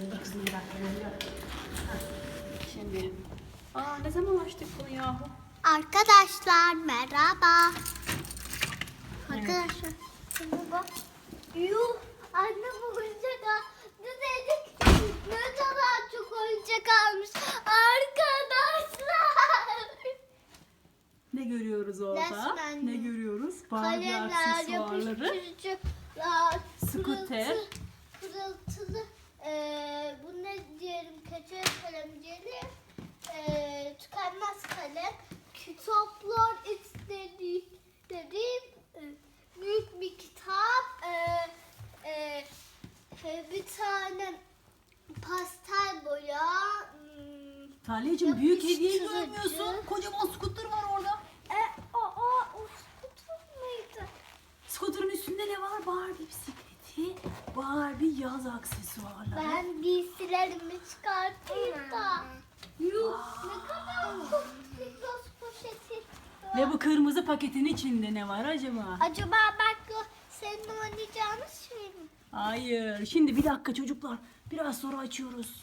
Dur kızım bir dakika. bir dakika. Heh, Şimdi. Aa ne zaman açtık bunu yahu? Arkadaşlar merhaba. Arkadaşlar şimdi bak. Yuh anne bu oyuncak aldı dedik. Ne kadar çok oyuncak almış. Arkadaşlar. Ne görüyoruz orada? Resmen. Ne görüyoruz? Barbie Kalemler, aksesuarları. yapıştırıcılar. Skuter. Pırıltılı, Kitaplar dediğim eee, büyük bir kitap. Eee, e, bir tane pastel boya. hmm, Talya'cığım büyük hediye görmüyorsun. Kocaman scooter var orada. E, o, o, o skuter mıydı? Scooter'ın üstünde ne var? Barbie bisikleti, Barbie yaz aksesuarları. Ben giysilerimi çıkartayım da. Yuh ne kadar çok Pringles poşeti. Ve bu kırmızı paketin içinde ne var acaba? Acaba belki o senin oynayacağınız şey mi? Hayır. Şimdi bir dakika çocuklar. Biraz sonra açıyoruz.